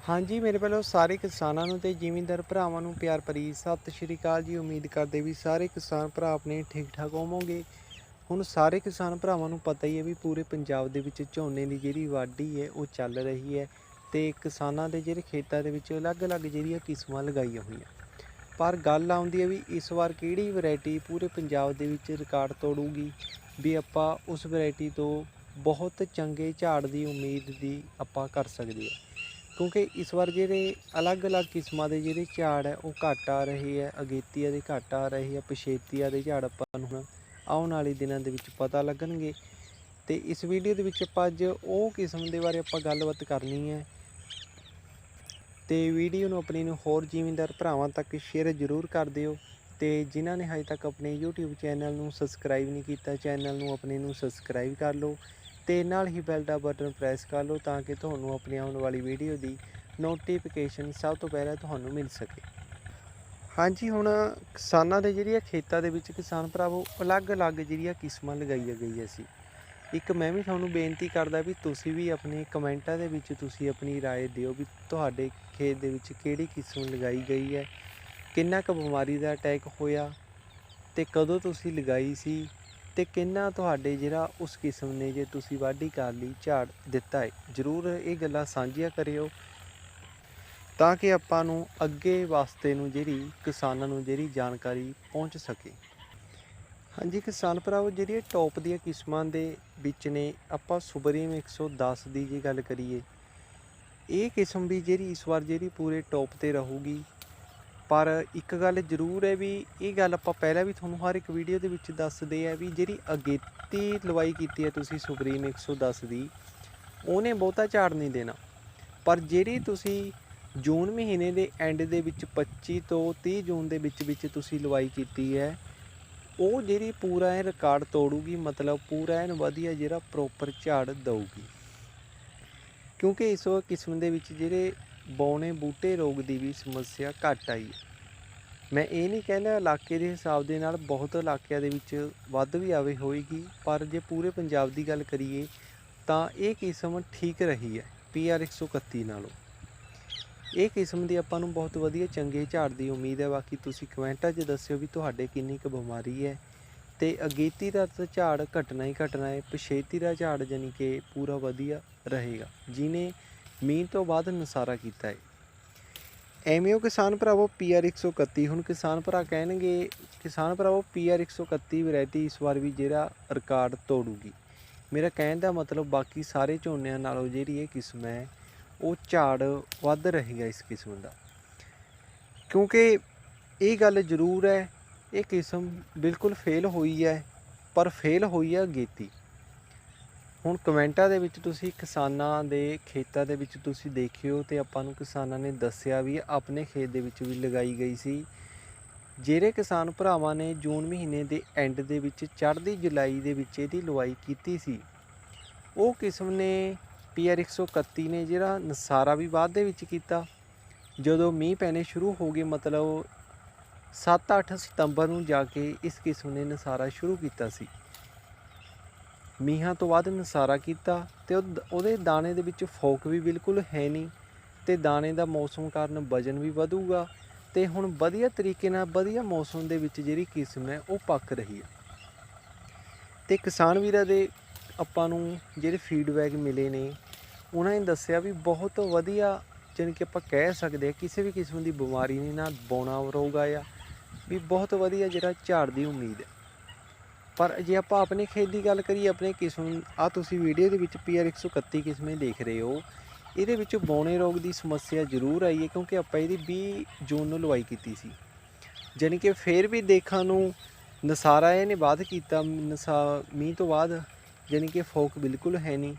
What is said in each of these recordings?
ਹਾਂਜੀ, ਮੇਰੇ ਵੱਲੋਂ ਸਾਰੇ ਕਿਸਾਨਾਂ ਨੂੰ ਤੇ ਜ਼ਿਮੀਂਦਾਰ ਭਰਾਵਾਂ ਨੂੰ ਪਿਆਰ ਭਰੀ ਸਤਿ ਸ਼੍ਰੀ ਅਕਾਲ ਜੀ। ਉਮੀਦ ਕਰਦੇ ਵੀ ਸਾਰੇ ਕਿਸਾਨ ਭਰਾ ਆਪਣੇ ਠੀਕ ਠਾਕ ਹੋਵੋਗੇ। ਹੁਣ ਸਾਰੇ ਕਿਸਾਨ ਭਰਾਵਾਂ ਨੂੰ ਪਤਾ ਹੀ ਹੈ ਵੀ ਪੂਰੇ ਪੰਜਾਬ ਦੇ ਵਿੱਚ ਝੋਨੇ ਦੀ ਜਿਹੜੀ ਵਾਢੀ ਹੈ, ਉਹ ਚੱਲ ਰਹੀ ਹੈ ਤੇ ਕਿਸਾਨਾਂ ਦੇ ਜਿਹੜੇ ਖੇਤਾਂ ਦੇ ਵਿੱਚ ਅਲੱਗ-ਅਲੱਗ ਜਿਹੜੀਆਂ ਕਿਸਮਾਂ ਲਗਾਈਆਂ ਹੋਈਆਂ। ਪਰ ਗੱਲ ਆਉਂਦੀ ਹੈ ਵੀ ਇਸ ਵਾਰ ਕਿਹੜੀ ਵੈਰਾਈਟੀ ਪੂਰੇ ਪੰਜਾਬ ਦੇ ਵਿੱਚ ਰਿਕਾਰਡ ਤੋੜੂਗੀ ਵੀ ਆਪਾਂ ਉਸ ਵੈਰਾਈਟੀ ਤੋਂ ਬਹੁਤ ਚੰਗੇ ਝਾੜ ਦੀ ਉਮੀਦ ਦੀ ਆਪਾਂ ਕਰ ਸਕਦੇ ਹਾਂ। ਕਿਉਂਕਿ ਇਸ ਵਾਰ ਜਿਹੜੇ ਅਲੱਗ-ਅਲੱਗ ਕਿਸਮਾਂ ਦੇ ਜਿਹੜੇ ਝਾੜ ਹੈ, ਉਹ ਘੱਟ ਆ ਰਹੇ ਹੈ, ਅਗੇਤੀਆ ਦੇ ਘੱਟ ਆ ਰਹੇ ਹੈ, ਪਛੇਤੀਆ ਦੇ ਝਾੜ ਆਪਾਂ ਨੂੰ ਹੁਣ ਆਉਣ ਵਾਲੇ ਦਿਨਾਂ ਦੇ ਵਿੱਚ ਪਤਾ ਲੱਗਣਗੇ। ਤੇ ਇਸ ਵੀਡੀਓ ਦੇ ਵਿੱਚ ਆਪਾਂ ਅੱਜ ਉਹ ਕਿਸਮ ਦੇ ਬਾਰੇ ਆਪਾਂ ਗੱਲਬਾਤ ਕਰਨੀ ਹੈ। ਤੇ ਵੀਡੀਓ ਨੂੰ ਆਪਣੇ ਨੂੰ ਹੋਰ ਜ਼ਿਮੀਂਦਾਰ ਭਰਾਵਾਂ ਤੱਕ ਸ਼ੇਅਰ ਜ਼ਰੂਰ ਕਰ ਦਿਓ। ਤੇ ਜਿਨ੍ਹਾਂ ਨੇ ਹਜੇ ਤੱਕ ਆਪਣੇ YouTube ਚੈਨਲ ਨੂੰ ਸਬਸਕ੍ਰਾਈਬ ਨਹੀਂ ਕੀਤਾ, ਚੈਨਲ ਨੂੰ ਆਪਣੇ ਨੂੰ ਸਬਸਕ੍ਰਾਈਬ ਕਰ ਲਓ। ਤੇ ਨਾਲ ਹੀ ਬੈਲ ਦਾ ਬਟਨ ਪ੍ਰੈਸ ਕਰ ਲਓ ਤਾਂ ਕਿ ਤੁਹਾਨੂੰ ਆਪਣੀ ਆਉਣ ਵਾਲੀ ਵੀਡੀਓ ਦੀ ਨੋਟੀਫਿਕੇਸ਼ਨ ਸਭ ਤੋਂ ਪਹਿਲਾਂ ਤੁਹਾਨੂੰ ਮਿਲ ਸਕੇ ਹਾਂਜੀ ਹੁਣ ਕਿਸਾਨਾਂ ਦੇ ਜਿਹੜੀਆਂ ਖੇਤਾਂ ਦੇ ਵਿੱਚ ਕਿਸਾਨ ਭਰਾਵੋ ਅਲੱਗ-ਅਲੱਗ ਜਿਹੜੀਆਂ ਕਿਸਮਾਂ ਲਗਾਈਆਂ ਗਈਆਂ ਸੀ ਇੱਕ ਮੈਂ ਵੀ ਤੁਹਾਨੂੰ ਬੇਨਤੀ ਕਰਦਾ ਵੀ ਤੁਸੀਂ ਵੀ ਆਪਣੇ ਕਮੈਂਟਾਂ ਦੇ ਵਿੱਚ ਤੁਸੀਂ ਆਪਣੀ رائے ਦਿਓ ਵੀ ਤੁਹਾਡੇ ਖੇਤ ਦੇ ਵਿੱਚ ਕਿਹੜੀ ਕਿਸਮ ਲਗਾਈ ਗਈ ਹੈ ਕਿੰਨਾ ਕੁ ਬਿਮਾਰੀ ਦਾ ਅਟੈਕ ਹੋਇਆ ਤੇ ਕਦੋਂ ਤੁਸੀਂ ਲਗਾਈ ਸੀ ਤੇ ਕਿੰਨਾ ਤੁਹਾਡੇ ਜਿਹੜਾ ਉਸ ਕਿਸਮ ਨੇ ਜੇ ਤੁਸੀਂ ਵਾਢੀ ਕਰ ਲਈ, ਝਾੜ ਦਿੱਤਾ ਹੈ ਜਰੂਰ ਇਹ ਗੱਲਾਂ ਸਾਂਝੀਆਂ ਕਰਿਓ ਤਾਂ ਕਿ ਆਪਾਂ ਨੂੰ ਅੱਗੇ ਵਾਸਤੇ ਨੂੰ ਜਿਹੜੀ ਕਿਸਾਨਾਂ ਨੂੰ ਜਿਹੜੀ ਜਾਣਕਾਰੀ ਪਹੁੰਚ ਸਕੇ। ਹਾਂਜੀ, ਕਿਸਾਨ ਭਰਾਵੋ ਜਿਹੜੀਆਂ ਟੌਪ ਦੀਆਂ ਕਿਸਮਾਂ ਦੇ ਵਿੱਚ ਨੇ, ਆਪਾਂ ਸੁਬਰੀਮ 110 ਦੀ ਜੇ ਗੱਲ ਕਰੀਏ, ਇਹ ਕਿਸਮ ਵੀ ਜਿਹੜੀ ਇਸ ਵਾਰ ਜਿਹੜੀ ਪੂਰੇ ਟੌਪ ਤੇ ਰਹੂਗੀ ਪਰ ਇੱਕ ਗੱਲ ਜ਼ਰੂਰ ਹੈ ਵੀ ਇਹ ਗੱਲ ਆਪਾਂ ਪਹਿਲਾਂ ਵੀ ਤੁਹਾਨੂੰ ਹਰ ਇੱਕ ਵੀਡੀਓ ਦੇ ਵਿੱਚ ਦੱਸਦੇ ਆ ਵੀ ਜਿਹੜੀ ਅਗੇਤੀ ਲਵਾਈ ਕੀਤੀ ਹੈ ਤੁਸੀਂ ਸੁਪਰੀਮ 110 ਦੀ, ਉਹਨੇ ਬਹੁਤਾ ਝਾੜ ਨਹੀਂ ਦੇਣਾ। ਪਰ ਜਿਹੜੀ ਤੁਸੀਂ ਜੂਨ ਮਹੀਨੇ ਦੇ ਐਂਡ ਦੇ ਵਿੱਚ 25 ਤੋਂ 30 ਜੂਨ ਦੇ ਵਿੱਚ ਵਿੱਚ ਤੁਸੀਂ ਲਵਾਈ ਕੀਤੀ ਹੈ, ਉਹ ਜਿਹੜੀ ਪੂਰਾ ਇਹ ਰਿਕਾਰਡ ਤੋੜੂਗੀ ਮਤਲਬ ਪੂਰਾ ਐਨ ਵਧੀਆ ਜਿਹੜਾ ਪ੍ਰੋਪਰ ਝਾੜ ਦਊਗੀ। ਕਿਉਂਕਿ ਇਸ ਕਿਸਮ ਦੇ ਵਿੱਚ ਜਿਹੜੇ ਬੌਣੇ ਬੂਟੇ ਰੋਗ ਦੀ ਵੀ ਸਮੱਸਿਆ ਘੱਟ ਆਈ ਹੈ। ਮੈਂ ਇਹ ਨਹੀਂ ਕਹਿੰਦਾ ਇਲਾਕੇ ਦੇ ਹਿਸਾਬ ਦੇ ਨਾਲ ਬਹੁਤ ਇਲਾਕਿਆਂ ਦੇ ਵਿੱਚ ਵੱਧ ਵੀ ਆਵੇ ਹੋਏਗੀ, ਪਰ ਜੇ ਪੂਰੇ ਪੰਜਾਬ ਦੀ ਗੱਲ ਕਰੀਏ ਤਾਂ ਇਹ ਕਿਸਮ ਠੀਕ ਰਹੀ ਹੈ PR 131 ਨਾਲੋਂ। ਇਹ ਕਿਸਮ ਦੀ ਆਪਾਂ ਨੂੰ ਬਹੁਤ ਵਧੀਆ ਚੰਗੇ ਝਾੜ ਦੀ ਉਮੀਦ ਹੈ। ਬਾਕੀ ਤੁਸੀਂ ਕਮੈਂਟਾਂ 'ਚ ਦੱਸਿਓ ਵੀ ਤੁਹਾਡੇ ਕਿੰਨੀ ਕੁ ਬਿਮਾਰੀ ਹੈ ਤੇ ਅਗੇਤੀ ਦਾ ਤਾਂ ਝਾੜ ਘਟਣਾ ਹੀ ਘਟਣਾ ਹੈ, ਪਛੇਤੀ ਦਾ ਝਾੜ ਜਾਨੀ ਕਿ ਪੂਰਾ ਵਧੀਆ ਰਹੇਗਾ। ਜਿਨੇ ਮੀਂਹ ਤੋਂ ਬਾਅਦ ਨਸਾਰਾ ਕੀਤਾ ਹੈ ਐਵੇਂ ਉਹ ਕਿਸਾਨ ਭਰਾਵੋ PR 131 ਹੁਣ ਕਿਸਾਨ ਭਰਾ ਕਹਿਣਗੇ, ਕਿਸਾਨ ਭਰਾਵੋ PR 131 ਵੈਰਾਈਟੀ ਇਸ ਵਾਰ ਵੀ ਜਿਹੜਾ ਰਿਕਾਰਡ ਤੋੜੂਗੀ। ਮੇਰਾ ਕਹਿਣ ਦਾ ਮਤਲਬ ਬਾਕੀ ਸਾਰੇ ਝੋਨਿਆਂ ਨਾਲੋਂ ਜਿਹੜੀ ਇਹ ਕਿਸਮ ਹੈ, ਉਹ ਝਾੜ ਵੱਧ ਰਹੇਗਾ ਇਸ ਕਿਸਮ ਦਾ। ਕਿਉਂਕਿ ਇਹ ਗੱਲ ਜ਼ਰੂਰ ਹੈ, ਇਹ ਕਿਸਮ ਬਿਲਕੁਲ ਫੇਲ ਹੋਈ ਹੈ, ਪਰ ਫੇਲ ਹੋਈ ਹੈ ਗੇਤੀ। ਹੁਣ ਕਮੈਂਟਾਂ ਦੇ ਵਿੱਚ ਤੁਸੀਂ ਕਿਸਾਨਾਂ ਦੇ ਖੇਤਾਂ ਦੇ ਵਿੱਚ ਤੁਸੀਂ ਦੇਖਿਓ ਤੇ ਆਪਾਂ ਨੂੰ ਕਿਸਾਨਾਂ ਨੇ ਦੱਸਿਆ ਵੀ ਆਪਣੇ ਖੇਤ ਦੇ ਵਿੱਚ ਵੀ ਲਗਾਈ ਗਈ ਸੀ। ਜਿਹੜੇ ਕਿਸਾਨ ਭਰਾਵਾਂ ਨੇ ਜੂਨ ਮਹੀਨੇ ਦੇ ਐਂਡ ਦੇ ਵਿੱਚ ਚੜ੍ਹਦੀ ਜੁਲਾਈ ਦੇ ਵਿੱਚ ਇਹਦੀ ਲਵਾਈ ਕੀਤੀ ਸੀ, ਉਹ ਕਿਸਮ ਨੇ PR 131 ਨੇ ਜਿਹੜਾ ਨਸਾਰਾ ਵੀ ਬਾਅਦ ਦੇ ਵਿੱਚ ਕੀਤਾ। ਜਦੋਂ ਮੀਂਹ ਪੈਣੇ ਸ਼ੁਰੂ ਹੋ ਗਏ, ਮਤਲਬ 7-8 ਸਤੰਬਰ ਨੂੰ ਜਾ ਕੇ ਇਸ ਕਿਸਮ ਨੇ ਨਸਾਰਾ ਸ਼ੁਰੂ ਕੀਤਾ ਸੀ। ਮੀਂਹਾਂ ਤੋਂ ਬਾਅਦ ਨਸਾਰਾ ਕੀਤਾ ਤੇ ਉਹ ਦ- ਉਹਦੇ ਦਾਣੇ ਦੇ ਵਿੱਚ ਫੋਕ ਵੀ ਬਿਲਕੁਲ ਹੈ ਨਹੀਂ ਤੇ ਦਾਣੇ ਦਾ ਮੌਸਮ ਕਾਰਨ ਵਜਨ ਵੀ ਵਧੂਗਾ ਤੇ ਹੁਣ ਵਧੀਆ ਤਰੀਕੇ ਨਾਲ ਵਧੀਆ ਮੌਸਮ ਦੇ ਵਿੱਚ ਜਿਹੜੀ ਕਿਸਮ ਹੈ ਉਹ ਪੱਕ ਰਹੀ ਹੈ। ਤੇ ਕਿਸਾਨ ਵੀਰਾਂ ਦੇ ਆਪਾਂ ਨੂੰ ਜਿਹੜੇ ਫੀਡਬੈਕ ਮਿਲੇ ਨੇ, ਉਹਨਾਂ ਨੇ ਦੱਸਿਆ ਵੀ ਬਹੁਤ ਵਧੀਆ ਜਾਣੀ ਕਿ ਆਪਾਂ ਕਹਿ ਸਕਦੇ ਹਾਂ ਕਿਸੇ ਵੀ ਕਿਸਮ ਦੀ ਬਿਮਾਰੀ ਨਹੀਂ ਨਾ ਬੌਣਾ ਰੋਗ ਆ ਵੀ ਬਹੁਤ ਵਧੀਆ ਜਿਹੜਾ ਝਾੜ ਦੀ ਉਮੀਦ ਹੈ। ਪਰ ਜੇ ਆਪਾਂ ਆਪਣੇ ਖੇਤ ਦੀ ਗੱਲ ਕਰੀਏ, ਆਪਣੇ ਕਿਸਮ ਆ ਤੁਸੀਂ ਵੀਡੀਓ ਦੇ ਵਿੱਚ PR 131 ਕਿਸਮੇ ਦੇਖ ਰਹੇ ਹੋ। ਇਹਦੇ ਵਿੱਚ ਬੌਣੇ ਰੋਗ ਦੀ ਸਮੱਸਿਆ ਜ਼ਰੂਰ ਆਈ ਹੈ, ਕਿਉਂਕਿ ਆਪਾਂ ਇਹਦੀ 20 ਜੂਨ ਨੂੰ ਲਵਾਈ ਕੀਤੀ ਸੀ। ਜਾਣੀ ਕਿ ਫੇਰ ਵੀ ਦੇਖਾਂ ਨੂੰ ਨਸਾਰਾ ਇਹਨੇ ਬਾਅਦ ਕੀਤਾ, ਨਸਾ, ਮੀਂਹ ਤੋਂ ਬਾਅਦ। ਜਾਣੀ ਕਿ ਫੋਕ ਬਿਲਕੁਲ ਹੈ ਨਹੀਂ।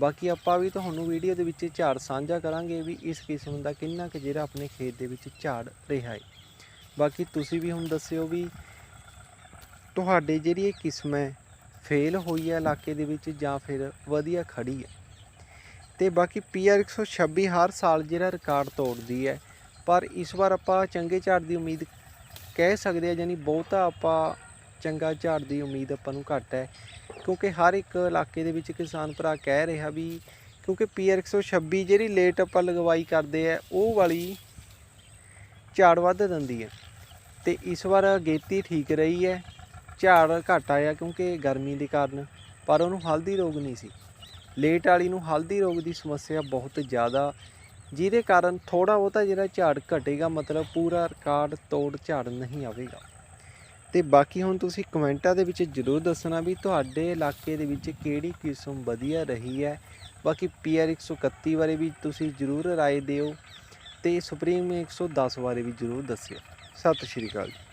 ਬਾਕੀ ਆਪਾਂ ਵੀ ਤੁਹਾਨੂੰ ਵੀਡੀਓ ਦੇ ਵਿੱਚ ਝਾੜ ਸਾਂਝਾ ਕਰਾਂਗੇ ਵੀ ਇਸ ਕਿਸਮ ਦਾ ਕਿੰਨਾ ਕੁ ਜਿਹੜਾ ਆਪਣੇ ਖੇਤ ਦੇ ਵਿੱਚ ਝਾੜ ਰਿਹਾ ਹੈ। ਬਾਕੀ ਤੁਸੀਂ ਵੀ ਹੁਣ ਦੱਸਿਓ ਵੀ ਤੁਹਾਡੇ ਜਿਹੜੀ ਇਹ ਕਿਸਮ ਹੈ ਫੇਲ ਹੋਈ ਹੈ ਇਲਾਕੇ ਦੇ ਵਿੱਚ ਜਾਂ ਫਿਰ ਵਧੀਆ ਖੜੀ ਹੈ। ਤੇ ਬਾਕੀ PR 126 ਹਰ ਸਾਲ ਜਿਹੜਾ ਰਿਕਾਰਡ ਤੋੜਦੀ ਹੈ, ਪਰ ਇਸ ਵਾਰ ਆਪਾਂ ਚੰਗੇ ਝਾੜ ਦੀ ਉਮੀਦ ਕਹਿ ਸਕਦੇ ਆ ਯਾਨੀ ਬਹੁਤਾ ਆਪਾਂ ਚੰਗਾ ਝਾੜ ਦੀ ਉਮੀਦ ਆਪਾਂ ਨੂੰ ਘੱਟ ਹੈ। ਕਿਉਂਕਿ ਹਰ ਇੱਕ ਇਲਾਕੇ ਦੇ ਵਿੱਚ ਕਿਸਾਨ ਭਰਾ ਕਹਿ ਰਿਹਾ ਵੀ ਕਿਉਂਕਿ ਪੀਆਰ 126 ਜਿਹੜੀ ਲੇਟ ਆਪਾਂ ਲਗਵਾਈ ਕਰਦੇ ਆ, ਉਹ ਵਾਲੀ ਝਾੜ ਵੱਧ ਦਿੰਦੀ ਹੈ। ਤੇ ਇਸ ਵਾਰ ਗੇਤੀ ਠੀਕ ਰਹੀ ਹੈ ਝਾੜ ਘੱਟ ਆਇਆ ਕਿਉਂਕਿ ਗਰਮੀ ਦੇ ਕਾਰਨ, ਪਰ ਉਹਨੂੰ ਹਲਦੀ ਰੋਗ ਨਹੀਂ ਸੀ। ਲੇਟ ਵਾਲੀ ਨੂੰ ਹਲਦੀ ਰੋਗ ਦੀ ਸਮੱਸਿਆ ਬਹੁਤ ਜ਼ਿਆਦਾ, ਜਿਹਦੇ ਕਾਰਨ ਥੋੜਾ ਬਹੁਤਾ ਜਿਹੜਾ ਝਾੜ ਘਟੇਗਾ, ਮਤਲਬ ਪੂਰਾ ਰਿਕਾਰਡ ਤੋੜ ਝਾੜ ਨਹੀਂ ਆਵੇਗਾ। ਤੇ ਬਾਕੀ ਹੁਣ ਤੁਸੀਂ ਕਮੈਂਟਾਂ ਦੇ ਵਿੱਚ ਜ਼ਰੂਰ ਦੱਸਣਾ ਵੀ ਤੁਹਾਡੇ ਇਲਾਕੇ ਦੇ ਵਿੱਚ ਕਿਹੜੀ ਕਿਸਮ ਵਧੀਆ ਰਹੀ ਹੈ। ਬਾਕੀ ਪੀਆਰ 131 ਬਾਰੇ ਵੀ ਤੁਸੀਂ ਜ਼ਰੂਰ ਰਾਏ ਦਿਓ ਤੇ ਸੁਪਰੀਮ 110 ਬਾਰੇ ਵੀ ਜ਼ਰੂਰ ਦੱਸਿਓ। ਸਤਿ ਸ਼੍ਰੀ ਅਕਾਲ ਜੀ।